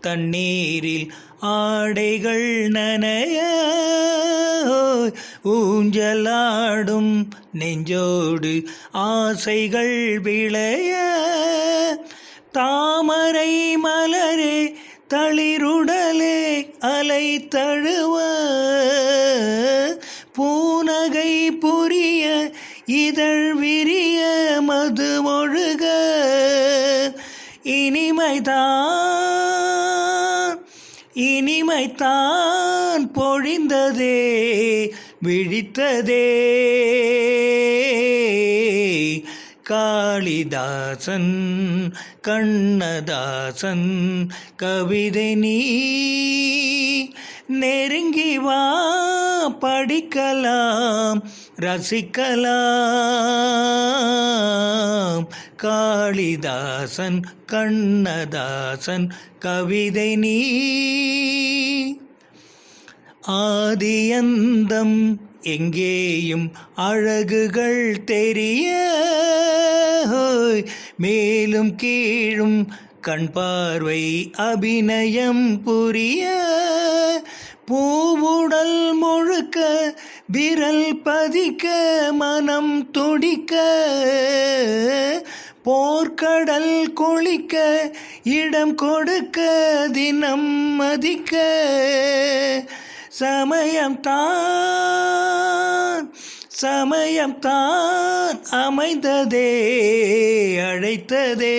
தண்ணீரில் ஆடைகள் நனைய ஊஞ்சலாடும் நெஞ்சோடு ஆசைகள் விளைய தாமரை மலரே தளிருடலே அலை தழுவ பூனகை புரிய இதழ் விரிய மது மொழுக இனிமைதான். இனிமைத்தான் பொழிந்ததே விழித்ததே. காளிதாசன் கண்ணதாசன் கவிதை நீ நெருங்கி வா. படிக்கலாம் ரசிக்கலாம். காளிதாசன் கண்ணதாசன் கவிதை நீ. ஆதியந்தம் எங்கேயும் அழகுகள் தெரிய. மேலும் கீழும் கண் பார்வை அபிநயம் புரிய. பூவுடல் முழுக்க விரல் பதிக்க மனம் துடிக்க போர்க்கடல் கொளிக்க இடம் கொடுக்க தினம் மதிக்க. சமயம் தான் சமயம் தான் அமைந்ததே அழைத்ததே.